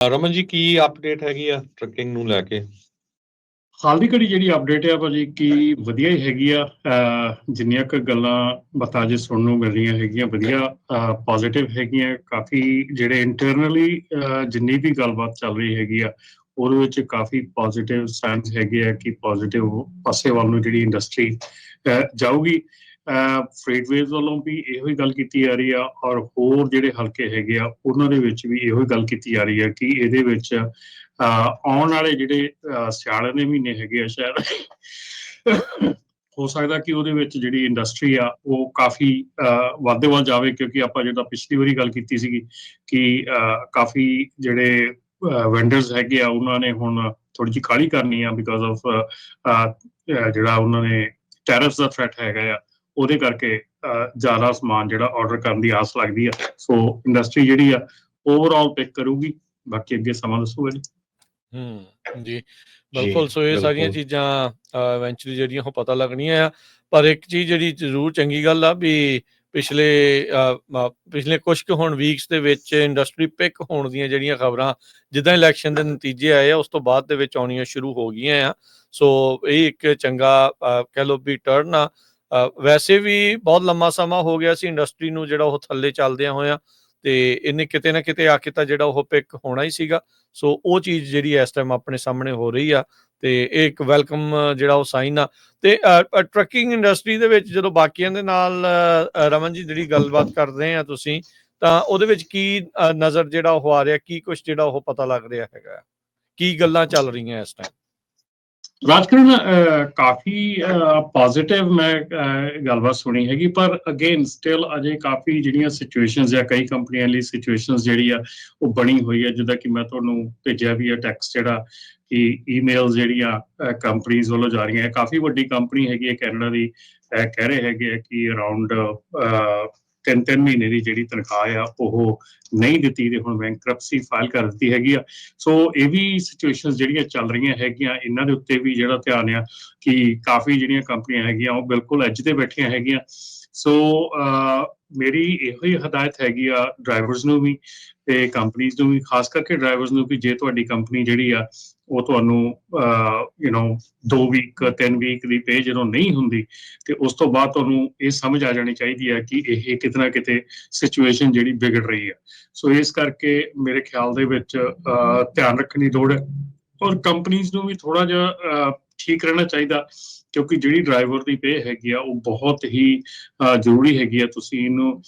ਰਮਨ ਜੀ, ਕੀ update ਹੈਗੀ ਆ trucking ਨੂੰ ਲੈ ਕੇ? ਹਾਲ ਦੀ ਘੜੀ ਜਿਹੜੀ ਅਪਡੇਟ ਹੈ ਭਾਜੀ, ਕੀ ਵਧੀਆ ਹੀ ਹੈਗੀ ਆ ਜਿੰਨੀਆਂ ਕੁ ਗੱਲਾਂ ਬਤਾ ਸੁਣਨ ਨੂੰ ਮਿਲ ਰਹੀਆਂ ਹੈਗੀਆਂ, ਵਧੀਆ ਪੋਜ਼ਿਟਿਵ ਹੈਗੀਆਂ, ਕਾਫੀ ਜਿਹੜੇ ਇੰਟਰਨਲੀ ਜਿੰਨੀ ਵੀ ਗੱਲਬਾਤ ਚੱਲ ਰਹੀ ਹੈਗੀ ਆ, ਉਹਦੇ ਵਿੱਚ ਕਾਫੀ ਪੋਜ਼ਿਟਿਵ ਸਾਈਨਸ ਹੈਗੇ ਆ ਕਿ ਪੋਜ਼ਿਟਿਵ ਪਾਸੇ ਵੱਲ ਨੂੰ ਜਿਹੜੀ ਇੰਡਸਟਰੀ ਜਾਊਗੀ। ਫਰੀਡਵੇਜ਼ ਵੱਲੋਂ ਵੀ ਇਹੋ ਹੀ ਗੱਲ ਕੀਤੀ ਜਾ ਰਹੀ ਆ ਔਰ ਹੋਰ ਜਿਹੜੇ ਹਲਕੇ ਹੈਗੇ ਆ, ਉਹਨਾਂ ਦੇ ਵਿੱਚ ਵੀ ਇਹੋ ਹੀ ਗੱਲ ਕੀਤੀ ਜਾ ਰਹੀ ਆ ਕਿ ਇਹਦੇ ਵਿੱਚ ਆਉਣ ਵਾਲੇ ਜਿਹੜੇ, ਅਹ ਦੇ ਮਹੀਨੇ ਹੈਗੇ ਆ ਸ਼ਾਇਦ, ਹੋ ਸਕਦਾ ਕਿ ਉਹਦੇ ਵਿੱਚ ਜਿਹੜੀ ਇੰਡਸਟਰੀ ਆ ਉਹ ਕਾਫੀ, ਅਹ ਵਾਧੇ ਵੱਲ ਜਾਵੇ ਕਿਉਂਕਿ ਆਪਾਂ ਜਿਹੜਾ ਪਿਛਲੀ ਵਾਰੀ ਗੱਲ ਕੀਤੀ ਸੀਗੀ ਕਿ ਕਾਫੀ ਜਿਹੜੇ ਵੈਂਡਰਸ ਹੈਗੇ ਆ ਉਹਨਾਂ ਨੇ ਹੁਣ ਥੋੜੀ ਜਿਹੀ ਕਾਲੀ ਕਰਨੀ ਆ ਬਿਕਾਜ਼ ਆਫ ਜਿਹੜਾ ਉਹਨਾਂ ਨੇ ਟੈਰਿਫਸ ਦਾ ਥ੍ਰੈਟ ਹੈਗਾ ਆ। ਉਹਦੇ ਕਰਕੇ ਜ਼ਿਆਦਾ ਸਮਾਨ ਜਿਹੜਾ ਆਰਡਰ ਕਰਨ ਦੀ ਆਸ ਲੱਗਦੀ ਆ। ਸੋ ਇੰਡਸਟਰੀ ਜਿਹੜੀ ਆ ਓਵਰਆਲ ਪਿਕ ਕਰੂਗੀ। ਬਾਕੀ ਅੱਗੇ ਸਮਾਂ ਦੱਸੂਗਾ ਜੀ। ਹੂੰ ਜੀ। ਬਿਲਕੁਲ ਸੋ ਇਹ ਸਾਰੀਆਂ। ਚੀਜ਼ਾਂ ਇਵੈਂਚੁਅਲੀ ਜਿਹੜੀਆਂ ਉਹ ਪਤਾ ਲੱਗਣੀਆਂ ਆ। ਪਰ ਇੱਕ ਚੀਜ਼ ਜਿਹੜੀ ਜ਼ਰੂਰ ਚੰਗੀ ਗੱਲ ਆ ਵੀ ਪਿਛਲੇ ਪਿਛਲੇ ਕੁਝ ਕੁ ਹੁਣ ਵੀਕਸ ਦੇ ਵਿੱਚ ਇੰਡਸਟਰੀ ਪਿਕ ਹੋਣ ਦੀਆਂ ਜਿਹੜੀਆਂ ਖਬਰਾਂ ਜਿੱਦਾਂ ਇਲੈਕਸ਼ਨ ਦੇ ਨਤੀਜੇ ਆਏ ਆ ਉਸ ਤੋਂ ਬਾਅਦ ਦੇ ਵਿੱਚ ਆਉਣੀਆਂ ਸ਼ੁਰੂ ਹੋ ਗਈਆਂ ਆ। ਸੋ ਇਹ ਇੱਕ ਚੰਗਾ ਕਹਿ ਲਓ ਵੀ ਟਰਨ ਆ। ਵੈਸੇ ਵੀ ਬਹੁਤ ਲੰਮਾ ਸਮਾਂ ਹੋ ਗਿਆ ਸੀ ਇੰਡਸਟਰੀ ਨੂੰ ਜਿਹੜਾ ਉਹ ਥੱਲੇ ਚੱਲਦਿਆਂ ਹੋਇਆਂ ਤੇ ਇਹਨੇ ਕਿਤੇ ਨਾ ਕਿਤੇ ਆ ਕੇ ਤਾਂ ਜਿਹੜਾ ਉਹ ਪਿਕ ਹੋਣਾ ਹੀ ਸੀਗਾ। ਸੋ ਉਹ ਚੀਜ਼ ਜਿਹੜੀ ਇਸ ਟਾਈਮ ਆਪਣੇ ਸਾਹਮਣੇ ਹੋ ਰਹੀ ਆ ਤੇ ਇਹ ਇੱਕ ਵੈਲਕਮ ਜਿਹੜਾ ਉਹ ਸਾਈਨ ਆ। ਤੇ ਟਰੱਕਿੰਗ ਇੰਡਸਟਰੀ ਦੇ ਵਿੱਚ ਜਦੋਂ ਬਾਕੀਆਂ ਦੇ ਨਾਲ ਰਮਨ ਜੀ ਜਿਹੜੀ ਗੱਲਬਾਤ ਕਰਦੇ ਆ ਤੁਸੀਂ, ਤਾਂ ਉਹਦੇ ਵਿੱਚ ਕੀ ਨਜ਼ਰ ਜਿਹੜਾ ਉਹ ਆ ਰਿਹਾ, ਕੀ ਕੁਝ ਜਿਹੜਾ ਉਹ ਪਤਾ ਲੱਗ ਰਿਹਾ ਹੈਗਾ? ਕੀ ਗੱਲਾਂ ਚੱਲ ਰਹੀਆਂ ਇਸ ਟਾਈਮ ਰਾਜਕਰਨ ਕਾਫੀ ਪੋਜ਼ਿਟਿਵ ਮੈਂ ਗੱਲਬਾਤ ਸੁਣੀ ਹੈਗੀ, ਪਰ ਅਗੇਨ ਸਟਿਲ ਅਜੇ ਕਾਫੀ ਜਿਹੜੀਆਂ ਸਿਚੁਏਸ਼ਨਸ ਜਾਂ ਕਈ ਕੰਪਨੀਆਂ ਲਈ ਸਿਚੁਏਸ਼ਨਸ ਜਿਹੜੀ ਆ, ਉਹ ਬਣੀ ਹੋਈ ਹੈ ਜਿੱਦਾਂ ਕਿ ਮੈਂ ਤੁਹਾਨੂੰ ਭੇਜਿਆ ਵੀ ਹੈ ਟੈਕਸਟ ਜਿਹੜਾ ਕਿ ਈਮੇਲ ਜਿਹੜੀਆਂ ਕੰਪਨੀਆਂ ਵੱਲੋਂ ਜਾ ਰਹੀਆਂ। ਹੈ ਕਾਫੀ ਵੱਡੀ ਕੰਪਨੀ ਹੈਗੀ ਹੈ ਕੈਨੇਡਾ ਦੀ ਕਹਿ ਰਹੇ ਹੈਗੇ ਆ ਕਿ ਅਰਾਊਂਡ ਤਿੰਨ ਤਿੰਨ ਮਹੀਨੇ ਦੀ ਜਿਹੜੀ ਤਨਖਾਹ ਆ ਉਹ ਨਹੀਂ ਦਿੱਤੀ ਤੇ ਹੁਣ ਬੈਂਕਰਪਸੀ ਫਾਈਲ ਕਰ ਦਿੱਤੀ ਹੈਗੀ ਆ। ਸੋ ਇਹ ਵੀ ਸਿਚੁਏਸ਼ਨਸ ਜਿਹੜੀਆਂ ਚੱਲ ਰਹੀਆਂ ਹੈਗੀਆਂ ਇਹਨਾਂ ਦੇ ਉੱਤੇ ਵੀ ਜਿਹੜਾ ਧਿਆਨ ਆ ਕਿ ਕਾਫੀ ਜਿਹੜੀਆਂ ਕੰਪਨੀਆਂ ਹੈਗੀਆਂ ਉਹ ਬਿਲਕੁਲ ਐਜ ਤੇ ਬੈਠੀਆਂ ਹੈਗੀਆਂ। ਸੋ ਅਹ, ਮੇਰੀ ਇਹੋ ਹੀ ਹਦਾਇਤ ਹੈਗੀ ਆ ਡਰਾਈਵਰਸ ਨੂੰ ਵੀ ਤੇ ਕੰਪਨੀਆਂ ਨੂੰ ਵੀ ਖਾਸ ਕਰਕੇ ਡਰਾਈਵਰਸ ਨੂੰ ਕਿ ਜੇ ਤੁਹਾਡੀ ਕੰਪਨੀ ਜਿਹੜੀ ਆ ਉਹ ਤੁਹਾਨੂੰ ਯੂ نو 2 ਵੀਕ 3 ਵੀਕ ਦੀ ਪੇ ਜਦੋਂ ਨਹੀਂ ਹੁੰਦੀ ਤੇ ਉਸ ਤੋਂ ਬਾਅਦ ਤੁਹਾਨੂੰ ਇਹ ਸਮਝ ਆ ਜਾਣੀ ਚਾਹੀਦੀ ਹੈ ਕਿ ਇਹ ਕਿਤਨਾ ਕਿਤੇ ਸਿਚੁਏਸ਼ਨ ਜਿਹੜੀ ਵਿਗੜ ਰਹੀ ਹੈ ਸੋ ਇਸ ਕਰਕੇ ਮੇਰੇ ਖਿਆਲ ਦੇ ਵਿੱਚ ਧਿਆਨ ਰੱਖਣ ਦੀ ਲੋੜ ਹੈ ਔਰ ਕੰਪਨੀਆਂ ਨੂੰ ਵੀ ਥੋੜਾ ਜਿਹਾ ਅਹ, ਠੀਕ ਰਹਿਣਾ ਚਾਹੀਦਾ। ਕਿਉਂਕਿ ਜਿਹੜੀ ਡਰਾਈਵਰ ਦੀ ਪੇ ਹੈਗੀ ਆ ਉਹ ਬਹੁਤ ਹੀ ਅਹ, ਜ਼ਰੂਰੀ ਹੈਗੀ ਆ। ਤੁਸੀਂ ਇਹਨੂੰ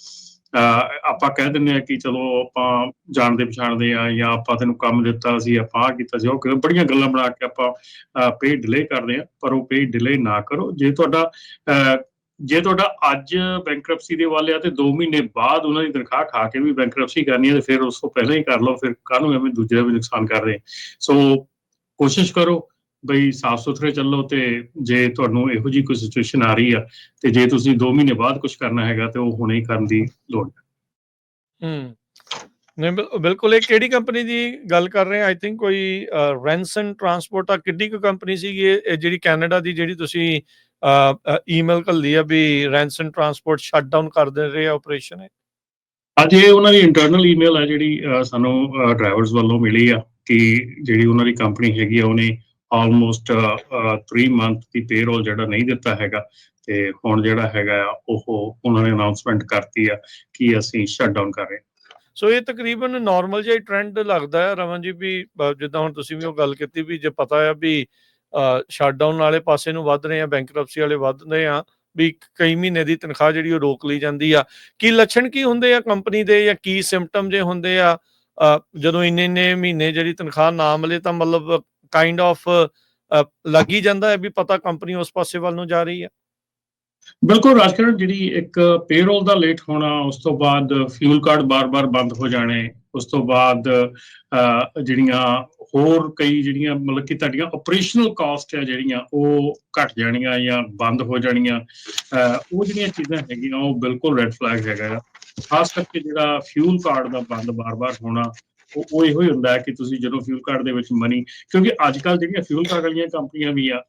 ਅਹ, ਆਪਾਂ ਕਹਿ ਦਿੰਦੇ ਆ ਕਿ ਚਲੋ ਆਪਾਂ ਜਾਣਦੇ ਪਛਾਣਦੇ ਆ ਜਾਂ ਆਪਾਂ ਤੈਨੂੰ ਕੰਮ ਦਿੱਤਾ ਸੀ ਆਪਾਂ ਆਹ ਕੀਤਾ ਸੀ ਉਹ ਕੀਤਾ। ਬੜੀਆਂ ਗੱਲਾਂ ਬਣਾ ਕੇ ਆਪਾਂ ਪੇ ਡਿਲੇ ਕਰਦੇ ਆ ਪਰ ਉਹ ਪੇ ਡਿਲੇ ਨਾ ਕਰੋ। ਜੇ ਤੁਹਾਡਾ ਅਹ, ਜੇ ਤੁਹਾਡਾ ਅੱਜ ਬੈਂਕਰਪਸੀ ਦੇ ਵਾਲੇ ਆ ਤੇ 2 ਮਹੀਨੇ ਬਾਅਦ ਉਹਨਾਂ ਦੀ ਤਨਖਾਹ ਖਾ ਕੇ ਵੀ ਬੈਂਕਰਪਸੀ ਕਰਨੀ ਹੈ ਤੇ ਫਿਰ ਉਸ ਤੋਂ ਪਹਿਲਾਂ ਹੀ ਕਰ ਲਓ ਫਿਰ ਕਾਹਨੂੰ ਐਵੇਂ ਦੂਜੇ ਦਾ ਵੀ ਨੁਕਸਾਨ ਕਰ ਰਹੇ ਸੋ ਕੋਸ਼ਿਸ਼ ਕਰੋ ਬਈ ਸਾਫ਼ ਸੁਥਰੇ ਚੱਲੋ ਤੇ ਜੇ ਤੁਹਾਨੂੰ ਇਹੋ ਜੀ ਕੋਈ ਸਿਚੁਏਸ਼ਨ ਆ ਰਹੀ ਆ ਤੇ ਜੇ ਤੁਸੀਂ 2 ਮਹੀਨੇ ਬਾਅਦ ਕੁਝ ਕਰਨਾ ਹੈਗਾ ਤੇ ਉਹ ਹੁਣੇ ਹੀ ਕਰਨ ਦੀ ਲੋੜ ਹੈ। ਹੂੰ। ਨਹੀਂ ਬਿਲ- ਬਿਲਕੁਲ ਇਹ ਕਿਹੜੀ ਕੰਪਨੀ ਦੀ ਗੱਲ ਕਰ ਰਹੇ ਆ? ਆਈ ਥਿੰਕ ਕੋਈ ਰੈਂਸਨ ਟਰਾਂਸਪੋਰਟ ਆ ਕਿੱਡੀ ਕੁ ਕੰਪਨੀ ਸੀਗੀ ਇਹ? ਜਿਹੜੀ ਕੈਨੇਡਾ ਦੀ ਜਿਹੜੀ ਤੁਸੀਂ ਈਮੇਲ ਕੱਲੀ ਆ ਵੀ ਰੈਂਸਨ ਟਰਾਂਸਪੋਰਟ ਸ਼ਟ ਡਾਊਨ ਕਰ ਦੇ ਰਹੇ ਆ ਆਪਰੇਸ਼ਨ ਹੈ ਅੱਜ ਇਹ ਉਹਨਾਂ ਦੀ ਇੰਟਰਨਲ ਈਮੇਲ ਹੈ ਜਿਹੜੀ ਸਾਨੂੰ ਡਰਾਈਵਰਸ ਵੱਲੋਂ ਮਿਲੀ ਆ ਕਿ ਜਿਹੜੀ ਉਹਨਾਂ ਦੀ ਕੰਪਨੀ ਹੈਗੀ ਆ ਉਹਨੇ ਆਲਮੋਸਟ 3 ਮੰਥ ਦੀ ਪੇਰੋਲ ਜਿਹੜਾ ਨਹੀਂ ਦਿੱਤਾ ਹੈਗਾ, ਤੇ ਹੁਣ ਜਿਹੜਾ ਹੈਗਾ ਉਹ ਉਹਨਾਂ ਨੇ ਅਨਾਉਂਸਮੈਂਟ ਕਰਤੀ ਆ ਕਿ ਅਸੀਂ ਸ਼ਟ ਕਰ ਰਹੇ ਸੋ ਇਹ ਤਕਰੀਬਨ ਨਾਰਮਲ ਜਿਹਾ ਟ੍ਰੈਂਡ ਲੱਗਦਾ ਹੈ ਰਮਨ ਜੀ, ਵੀ ਜਿੱਦਾਂ ਹੁਣ ਤੁਸੀਂ ਵੀ ਉਹ ਗੱਲ ਕੀਤੀ ਵੀ ਜੇ ਪਤਾ ਆ ਵੀ ਸ਼ਟ ਵਾਲੇ ਪਾਸੇ ਨੂੰ ਵੱਧ ਰਹੇ ਆ ਬੈਂਕਰਪਸੀ ਵਾਲੇ ਵੱਧ ਰਹੇ ਆ, ਵੀ ਕਈ ਮਹੀਨੇ ਦੀ ਤਨਖਾਹ ਜਿਹੜੀ ਉਹ ਰੋਕ ਲਈ ਜਾਂਦੀ ਆ। ਕੀ ਲੱਛਣ ਕੀ ਹੁੰਦੇ ਆ ਕੰਪਨੀ ਦੇ ਜਾਂ ਕੀ ਸਿੰਪਟਮ ਜੇ ਹੁੰਦੇ ਆ? ਜਦੋਂ ਇੰਨੇ ਇੰਨੇ ਮਹੀਨੇ ਜਿਹੜੀ ਤਨਖਾਹ ਨਾ ਮਿਲੇ ਤਾਂ ਮਤਲਬ ਕਾਈਂਡ ਆਫ ਲੱਗ ਹੀ ਜਾਂਦਾ ਹੈ ਵੀ ਪਤਾ ਕੰਪਨੀ ਉਸ ਪਾਸੇ ਵੱਲ ਨੂੰ ਜਾ ਰਹੀ ਹੈ? ਬਿਲਕੁਲ ਰਾਜਕਰਨ, ਜਿਹੜੀ ਇੱਕ ਪੇਰੋਲ ਦਾ ਲੇਟ ਹੋਣਾ, ਉਸ ਤੋਂ ਬਾਅਦ ਫਿਊਲ ਕਾਰਡ ਬਾਰ-ਬਾਰ ਬੰਦ ਹੋ ਜਾਣੇ, ਉਸ ਤੋਂ ਬਾਅਦ ਜਿਹੜੀਆਂ ਹੋਰ ਕਈ ਜਿਹੜੀਆਂ ਮਤਲਬ ਕਿ ਤੁਹਾਡੀਆਂ ਆਪਰੇਸ਼ਨਲ ਕਾਸਟ ਆ ਜਿਹੜੀਆਂ, ਉਹ ਘਟ ਜਾਣੀਆਂ ਜਾਂ ਬੰਦ ਹੋ ਜਾਣੀਆਂ ਉਹ ਜਿਹੜੀਆਂ ਚੀਜ਼ਾਂ ਹੈਗੀਆਂ, ਉਹ ਬਿਲਕੁਲ ਰੈੱਡ ਫਲੈਗ ਹੈਗਾ ਆ। ਖਾਸ ਕਰਕੇ ਜਿਹੜਾ ਫਿਊਲ ਕਾਰਡ ਦਾ ਬੰਦ ਬਾਰ-ਬਾਰ ਹੋਣਾ, ਉਹ ਉਹ ਇਹੋ ਹੀ ਹੁੰਦਾ ਕਿ ਤੁਸੀਂ ਜਦੋਂ ਫਿਊਲ ਕਾਰਡ ਦੇ ਵਿੱਚ ਮਨੀ ਕਿਉਂਕਿ ਅੱਜ ਕੱਲ ਜਿਹੜੀਆਂ ਫਿਊਲ ਕਾਰਡ ਵਾਲੀਆਂ ਕੰਪਨੀਆਂ ਵੀ ਆ,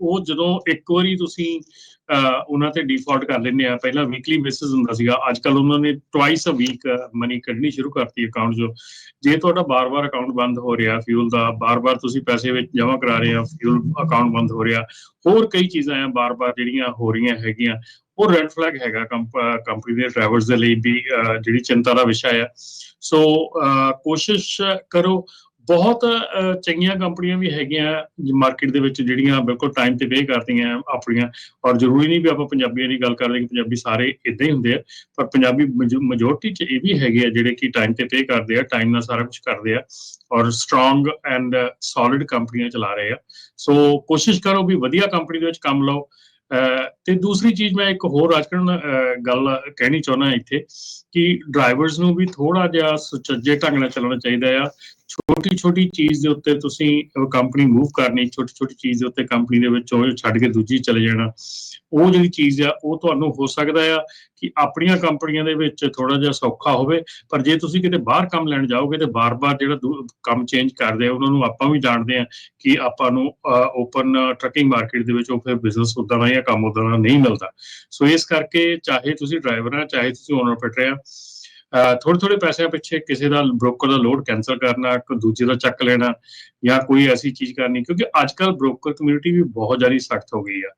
ਉਹ ਜਦੋਂ ਇੱਕ ਵਾਰੀ ਤੁਸੀਂ ਉਹਨਾਂ ਤੇ ਡਿਫਾਲਟ ਕਰ ਲੈਂਦੇ ਆ, ਪਹਿਲਾਂ ਵੀਕਲੀ ਬੇਸਿਸ ਹੁੰਦਾ ਸੀਗਾ ਅੱਜ ਕੱਲ ਉਹਨਾਂ ਨੇ ਟਵਾਈਸ ਅ ਵੀਕ ਮਨੀ ਕੱਢਣੀ ਸ਼ੁਰੂ ਕਰਤੀ ਅਕਾਊਂਟ 'ਚੋਂ। ਜੇ ਤੁਹਾਡਾ ਬਾਰ-ਬਾਰ ਅਕਾਊਂਟ ਬੰਦ ਹੋ ਰਿਹਾ ਫਿਊਲ ਦਾ, ਬਾਰ-ਬਾਰ ਤੁਸੀਂ ਪੈਸੇ ਵਿੱਚ ਜਮ੍ਹਾਂ ਕਰਾ ਰਹੇ ਆ ਫਿਊਲ ਅਕਾਊਂਟ ਬੰਦ ਹੋ ਰਿਹਾ, ਹੋਰ ਕਈ ਚੀਜ਼ਾਂ ਆ ਬਾਰ-ਬਾਰ ਜਿਹੜੀਆਂ ਹੋ ਰਹੀਆਂ ਹੈਗੀਆਂ ਉਹ ਰੈੱਡ ਫਲੈਗ ਹੈਗਾ ਕੰਪਨੀ ਦੇ ਡਰਾਈਵਰਸ ਦੇ ਲਈ ਵੀ ਜਿਹੜੀ ਚਿੰਤਾ ਦਾ ਵਿਸ਼ਾ ਆ। ਸੋ ਕੋਸ਼ਿਸ਼ ਕਰੋ, ਬਹੁਤ ਚੰਗੀਆਂ ਕੰਪਨੀਆਂ ਵੀ ਹੈਗੀਆਂ ਮਾਰਕੀਟ ਦੇ ਵਿੱਚ ਜਿਹੜੀਆਂ ਬਿਲਕੁਲ ਟਾਈਮ ਤੇ ਪੇ ਕਰਦੀਆਂ ਆਪਣੀਆਂ। ਔਰ ਜ਼ਰੂਰੀ ਨਹੀਂ ਵੀ ਆਪਾਂ ਪੰਜਾਬੀਆਂ ਦੀ ਗੱਲ ਕਰ ਕਰਦੇ ਕਿ ਪੰਜਾਬੀ ਸਾਰੇ ਇਦਾਂ ਹੀ ਹੁੰਦੇ ਆ, ਪਰ ਪੰਜਾਬੀ ਮੈਜੋਰਟੀ ਚ ਇਹ ਵੀ ਹੈਗੇ ਆ ਜਿਹੜੇ ਕਿ ਟਾਈਮ ਤੇ ਪੇ ਕਰਦੇ ਆ ਟਾਈਮ ਨਾਲ ਸਾਰਾ ਕੁਝ ਕਰਦੇ ਆ ਔਰ ਸਟਰੋਂਗ ਐਂਡ ਸੋਲਿਡ ਕੰਪਨੀਆਂ ਚਲਾ ਰਹੇ ਆ। ਸੋ ਕੋਸ਼ਿਸ਼ ਕਰੋ ਵੀ ਵਧੀਆ ਕੰਪਨੀ ਦੇ ਵਿੱਚ ਕੰਮ ਲਓ। ਤੇ ਦੂਸਰੀ ਚੀਜ਼ ਮੈਂ ਇੱਕ ਹੋਰ ਰਾਜਕਰਨ, ਅਹ, ਗੱਲ ਕਹਿਣੀ ਚਾਹੁੰਦਾ ਇੱਥੇ ਕਿ ਡਰਾਈਵਰਸ ਨੂੰ ਵੀ ਥੋੜਾ ਜਿਹਾ ਸੁਚੱਜੇ ਢੰਗ ਨਾਲ ਚੱਲਣਾ ਚਾਹੀਦਾ ਆ। ਛੋਟੀ ਛੋਟੀ ਚੀਜ਼ ਦੇ ਉੱਤੇ ਤੁਸੀਂ ਕੰਪਨੀ ਮੂਵ ਕਰਨੀ, ਛੋਟੀ ਛੋਟੀ ਚੀਜ਼ ਦੇ ਉੱਤੇ ਕੰਪਨੀ ਦੇ ਵਿੱਚੋਂ ਛੱਡ ਕੇ ਦੂਜੀ ਚਲੇ ਜਾਣਾ, ਉਹ ਜਿਹੜੀ ਚੀਜ਼ ਆ, ਉਹ ਤੁਹਾਨੂੰ ਹੋ ਸਕਦਾ ਆ ਕਿ ਆਪਣੀਆਂ ਕੰਪਨੀਆਂ ਦੇ ਵਿੱਚ ਥੋੜਾ ਜਿਹਾ ਸੌਖਾ ਹੋਵੇ, ਪਰ ਜੇ ਤੁਸੀਂ ਕਿਤੇ ਬਾਹਰ ਕੰਮ ਲੈਣ ਜਾਓਗੇ ਤੇ ਬਾਰ-ਬਾਰ ਜਿਹੜਾ ਦੂ- ਕੰਮ ਚੇਂਜ ਕਰਦੇ ਆ, ਉਹਨਾਂ ਨੂੰ ਆਪਾਂ ਵੀ ਜਾਣਦੇ ਆ ਕਿ ਆਪਾਂ ਨੂੰ ਓਪਨ ਟਰੱਕਿੰਗ ਮਾਰਕੀਟ ਦੇ ਵਿੱਚ ਉਹ ਫਿਰ ਬਿਜ਼ਨਸ ਉਦਾਂ ਦਾ ਜਾਂ ਕੰਮ ਉਦਾਂ ਦਾ ਨਹੀਂ ਮਿਲਦਾ। ਸੋ ਇਸ ਕਰਕੇ ਚਾਹੇ ਤੁਸੀਂ ਡਰਾਈਵਰ ਆ, ਚਾਹੇ ਤੁਸੀਂ ਓਨਰ ਪਟਰੇ ਆ ਥੋੜੇ ਥੋੜੇ ਪੈਸਿਆਂ ਪਿੱਛੇ ਕਿਸੇ ਦਾ ਬ੍ਰੋਕਰ ਦਾ ਲੋਡ ਕੈਨਸਲ ਕਰਨਾ ਕੋਈ ਦੂਜੇ ਦਾ ਚੱਕ ਲੈਣਾ ਜਾਂ ਕੋਈ ਐਸੀ ਚੀਜ਼ ਕਰਨੀ, ਕਿਉਂਕਿ ਅੱਜ ਕੱਲ ਬ੍ਰੋਕਰ ਕਮਿਊਨਿਟੀ ਵੀ ਬਹੁਤ ਜ਼ਿਆਦਾ ਸਖਤ ਹੋ ਗਈ ਆ।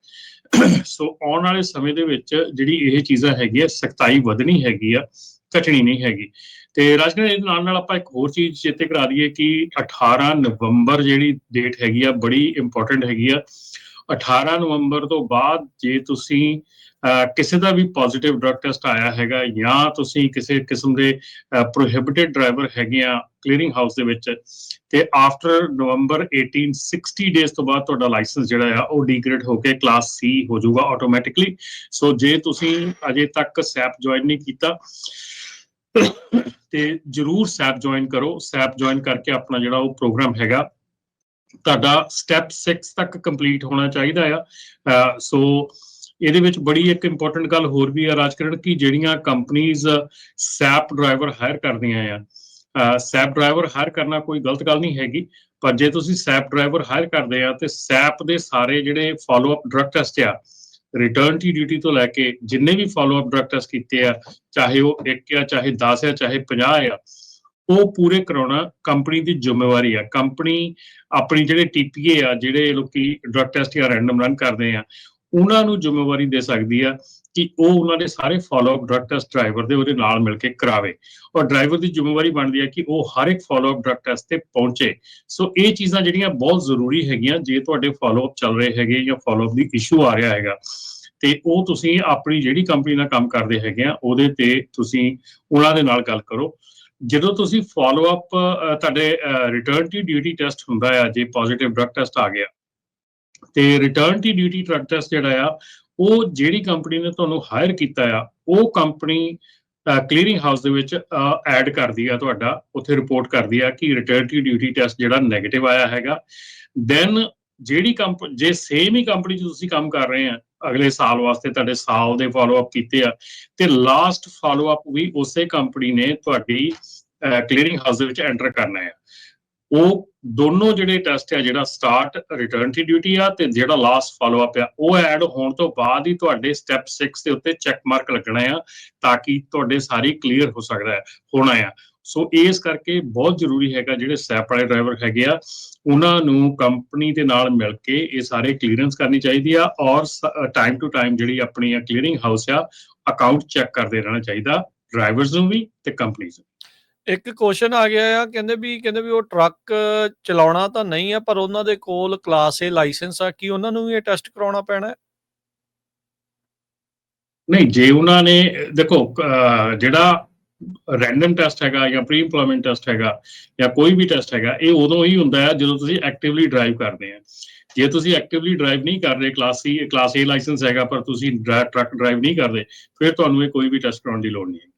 ਸੋ ਆਉਣ ਵਾਲੇ ਸਮੇਂ ਦੇ ਵਿੱਚ ਜਿਹੜੀ ਇਹ ਚੀਜ਼ਾਂ ਹੈਗੀਆਂ, ਸਖਤਾਈ ਵਧਣੀ ਹੈਗੀ ਆ, ਘਟਣੀ ਨਹੀਂ ਹੈਗੀ। ਤੇ ਰਾਜਕਰਨ ਇਹਦੇ ਨਾਲ ਨਾਲ ਆਪਾਂ ਇੱਕ ਹੋਰ ਚੀਜ਼ ਚੇਤੇ ਕਰਾ ਦਈਏ ਕਿ 18 ਨਵੰਬਰ ਜਿਹੜੀ ਡੇਟ ਹੈਗੀ ਆ, ਬੜੀ ਇੰਪੋਰਟੈਂਟ ਹੈਗੀ ਆ। 18 ਨਵੰਬਰ ਤੋਂ ਬਾਅਦ ਜੇ ਤੁਸੀਂ ਕਿਸੇ ਦਾ ਵੀ ਪੋਜ਼ਿਟਿਵ ਡਰਗ ਟੈਸਟ ਆਇਆ ਹੈਗਾ ਜਾਂ ਤੁਸੀਂ ਕਿਸੇ ਕਿਸਮ ਦੇ ਪ੍ਰੋਹਿਬਿਟਡ ਡਰਾਈਵਰ ਹੈਗੇ ਆ ਕਲੀਅਰਿੰਗ ਹਾਊਸ ਦੇ ਵਿੱਚ, ਤੇ ਆਫਟਰ ਨਵੰਬਰ 18 60 ਡੇਜ਼ ਤੋਂ ਬਾਅਦ ਤੁਹਾਡਾ ਲਾਇਸੈਂਸ ਜਿਹੜਾ ਆ ਉਹ ਡੀਗ੍ਰੇਡ ਹੋ ਕੇ ਕਲਾਸ ਸੀ ਹੋ ਜਾਊਗਾ ਆਟੋਮੈਟਿਕਲੀ ਸੋ ਜੇ ਤੁਸੀਂ ਅਜੇ ਤੱਕ ਸੈਪ ਜੁਆਇਨ ਨਹੀਂ ਕੀਤਾ, ਤੇ ਜਰੂਰ ਸੈਪ ਜੁਆਇਨ ਕਰੋ। ਸੈਪ ਜੁਆਇਨ ਕਰਕੇ ਆਪਣਾ ਜਿਹੜਾ ਉਹ ਪ੍ਰੋਗਰਾਮ ਹੈਗਾ, ਤੁਹਾਡਾ ਸਟੈਪ 6 ਤੱਕ ਕੰਪਲੀਟ ਹੋਣਾ ਚਾਹੀਦਾ ਆ। ਸੋ ਇਹਦੇ ਵਿੱਚ ਬੜੀ ਇੱਕ ਇੰਪੋਰਟੈਂਟ ਗੱਲ ਹੋਰ ਵੀ ਆ ਰਾਜਕਰਨ, ਕਿ ਜਿਹੜੀਆਂ ਕੰਪਨੀਆਂ ਸੈਪ ਡਰਾਈਵਰ ਹਾਇਰ ਕਰਦੀਆਂ ਆ ਸੈਪ ਡਰਾਈਵਰ ਹਾਇਰ ਕਰਨਾ ਕੋਈ ਗਲਤ ਗੱਲ ਨਹੀਂ ਹੈਗੀ, ਪਰ ਜੇ ਤੁਸੀਂ ਸੈਪ ਡਰਾਈਵਰ ਹਾਇਰ ਕਰਦੇ ਆ, ਤੇ ਸੈਪ ਦੇ ਸਾਰੇ ਜਿਹੜੇ ਫਾਲੋ ਅਪ ਡਰਗ ਟੈਸਟ ਆ ਰਿਟਰਨ ਟੀ ਡਿਊਟੀ ਤੋਂ ਲੈ ਕੇ ਜਿੰਨੇ ਵੀ ਫਾਲੋ ਅਪ ਡਰਗ ਟੈਸਟ ਕੀਤੇ ਆ, ਚਾਹੇ ਉਹ 1 ਆ, ਚਾਹੇ 10 ਆ, ਚਾਹੇ 50 ਆ, ਉਹ ਪੂਰੇ ਕਰਾਉਣਾ ਕੰਪਨੀ ਦੀ ਜ਼ਿੰਮੇਵਾਰੀ ਆ। ਕੰਪਨੀ ਆਪਣੀ ਜਿਹੜੇ ਟੀਪੀਏ ਆ, ਜਿਹੜੇ ਲੋਕੀ ਡਰਗ ਟੈਸਟ ਜਾਂ ਰੈਂਡਮ ਰਨ ਕਰਦੇ ਆ ਉਹਨਾਂ ਨੂੰ ਜ਼ਿੰਮੇਵਾਰੀ ਦੇ ਸਕਦੀ ਆ ਕਿ ਉਹ ਉਹਨਾਂ ਦੇ ਸਾਰੇ follow up drug test driver ਦੇ ਉਹਦੇ ਨਾਲ ਮਿਲ ਕੇ ਕਰਾਵੇ। ਔਰ ਡਰਾਈਵਰ ਦੀ ਜ਼ਿੰਮੇਵਾਰੀ ਬਣਦੀ ਹੈ ਕਿ ਉਹ ਹਰ ਇੱਕ ਫਾਲੋ ਅਪ ਡਰਗ ਟੈਸਟ ਤੇ ਪਹੁੰਚੇ। ਸੋ ਇਹ ਚੀਜ਼ਾਂ ਜਿਹੜੀਆਂ ਬਹੁਤ ਜ਼ਰੂਰੀ ਹੈਗੀਆਂ, ਜੇ ਤੁਹਾਡੇ ਫਾਲੋ ਅਪ ਚੱਲ ਰਹੇ ਹੈਗੇ ਜਾਂ ਫਾਲੋ ਅਪ ਦੀ ਇਸ਼ੂ ਆ ਰਿਹਾ ਹੈਗਾ, ਤੇ ਉਹ ਤੁਸੀਂ ਆਪਣੀ ਜਿਹੜੀ ਕੰਪਨੀ ਨਾਲ ਕੰਮ ਕਰਦੇ ਹੈਗੇ ਆ, ਉਹਦੇ ਤੇ ਤੁਸੀਂ ਉਹਨਾਂ ਦੇ ਨਾਲ ਗੱਲ ਕਰੋ। ਜਦੋਂ ਤੁਸੀਂ ਫਾਲੋ ਅਪ ਤੁਹਾਡੇ ਰਿਟਰਨ ਟੂ ਡਿਊਟੀ ਟੈਸਟ ਹੁੰਦਾ ਆ, ਜੇ ਪੋਜ਼ਿਟਿਵ ਡਰਗ ਟੈਸਟ ਆ ਗਿਆ ਤੇ return to duty drug test ਜਿਹੜਾ ਆ, ਉਹ ਜਿਹੜੀ ਕੰਪਨੀ ਨੇ ਤੁਹਾਨੂੰ ਹਾਇਰ ਕੀਤਾ ਆ, ਉਹ ਕੰਪਨੀ ਕਲੀਅਰਿੰਗ ਹਾਊਸ ਦੇ ਵਿੱਚ ਐਡ ਕਰਦੀ ਆ ਤੁਹਾਡਾ, ਉੱਥੇ ਰਿਪੋਰਟ ਕਰਦੀ ਆ ਕਿ ਰਿਟਰਨ ਟੀ ਡਿਊਟੀ ਟੈਸਟ ਜਿਹੜਾ 네ਗੇਟਿਵ ਆਇਆ ਹੈਗਾ। ਦੈਨ ਜਿਹੜੀ ਕੰਪ ਜੇ ਸੇਮ ਹੀ ਕੰਪਨੀ 'ਚ ਤੁਸੀਂ ਕੰਮ ਕਰ ਰਹੇ ਆ, ਅਗਲੇ ਸਾਲ ਵਾਸਤੇ ਤੁਹਾਡੇ ਸਾਲ ਦੇ ਫਾਲੋ ਅਪ ਕੀਤੇ ਆ, ਤੇ ਲਾਸਟ ਫਾਲੋ ਅਪ ਵੀ ਉਸੇ ਕੰਪਨੀ ਨੇ ਤੁਹਾਡੀ ਕਲੀਅਰਿੰਗ ਹਾਊਸ ਦੇ ਵਿੱਚ ਐਂਟਰ ਕਰਨਾ ਹੈ ਉਹ ਦੋਨੋਂ ਜਿਹੜੇ ਟੈਸਟ ਆ, ਜਿਹੜਾ ਸਟਾਰਟ ਰਿਟਰਨ ਟੀ ਡਿਊਟੀ ਆ ਤੇ ਜਿਹੜਾ ਲਾਸਟ ਫਾਲੋ ਅਪ ਆ, ਉਹ ਐਡ ਹੋਣ ਤੋਂ ਬਾਅਦ ਹੀ ਤੁਹਾਡੇ ਸਟੈਪ 6 ਦੇ ਉੱਤੇ ਚੈੱਕ ਮਾਰਕ ਲੱਗਣਾ ਆ ਤਾਂ ਕਿ ਤੁਹਾਡੇ ਸਾਰੇ ਕਲੀਅਰ ਹੋ ਸਕਦਾ ਹੈ, ਹੋਣਾ ਆ। ਸੋ ਇਸ ਕਰਕੇ ਬਹੁਤ ਜ਼ਰੂਰੀ ਹੈਗਾ ਜਿਹੜੇ ਸੈਪ ਵਾਲੇ ਡਰਾਈਵਰ ਹੈਗੇ ਆ, ਉਹਨਾਂ ਨੂੰ ਕੰਪਨੀ ਦੇ ਨਾਲ ਮਿਲ ਕੇ ਇਹ ਸਾਰੇ ਕਲੀਅਰੈਂਸ ਕਰਨੀ ਚਾਹੀਦੀ ਆ ਔਰ ਟਾਈਮ ਟੂ ਟਾਈਮ ਜਿਹੜੀ ਆਪਣੀ ਆ ਕਲੀਅਰਿੰਗ ਹਾਊਸ ਆ ਅਕਾਊਂਟ ਚੈੱਕ ਕਰਦੇ ਰਹਿਣਾ ਚਾਹੀਦਾ ਡਰਾਈਵਰਸ ਨੂੰ ਵੀ ਤੇ ਕੰਪਨੀਜ਼ ਨੂੰ। ਇੱਕ ਕੁਐਸਚਨ ਆ ਗਿਆ ਆ ਕਹਿੰਦੇ ਵੀ ਕਹਿੰਦੇ ਵੀ ਉਹ ਟਰੱਕ ਚਲਾਉਣਾ ਤਾਂ ਨਹੀਂ ਆ ਪਰ ਉਹਨਾਂ ਦੇ ਕੋਲ ਕਲਾਸ A ਲਾਇਸੈਂਸ ਆ ਕੀ ਉਹਨਾਂ ਨੂੰ ਵੀ ਇਹ ਟੈਸਟ ਕਰਾਉਣਾ ਪੈਣਾ ਹੈ? ਨਹੀਂ ਜੇ ਉਹਨਾਂ ਨੇ ਦੇਖੋ ਜਿਹੜਾ ਰੈਂਡਮ ਟੈਸਟ ਹੈਗਾ ਜਾਂ ਪ੍ਰੀ ਇੰਪਲੋਇਮੈਂਟ ਟੈਸਟ ਹੈਗਾ ਜਾਂ ਕੋਈ ਵੀ ਟੈਸਟ ਹੈਗਾ ਇਹ ਉਦੋਂ ਹੀ ਹੁੰਦਾ ਹੈ ਜਦੋਂ ਤੁਸੀਂ ਐਕਟਿਵਲੀ ਡਰਾਈਵ ਕਰਦੇ ਆ। ਜੇ ਤੁਸੀਂ ਐਕਟਿਵਲੀ ਡਰਾਈਵ ਨਹੀਂ ਕਰ ਰਹੇ class C class A licence ਹੈਗਾ ਪਰ ਤੁਸੀਂ ਟਰੱਕ ਡਰਾਈਵ ਨਹੀਂ ਕਰਦੇ ਫਿਰ ਤੁਹਾਨੂੰ ਇਹ ਕੋਈ ਵੀ ਟੈਸਟ ਕਰਾਉਣ ਦੀ ਲੋੜ ਨਹੀਂ ਹੈ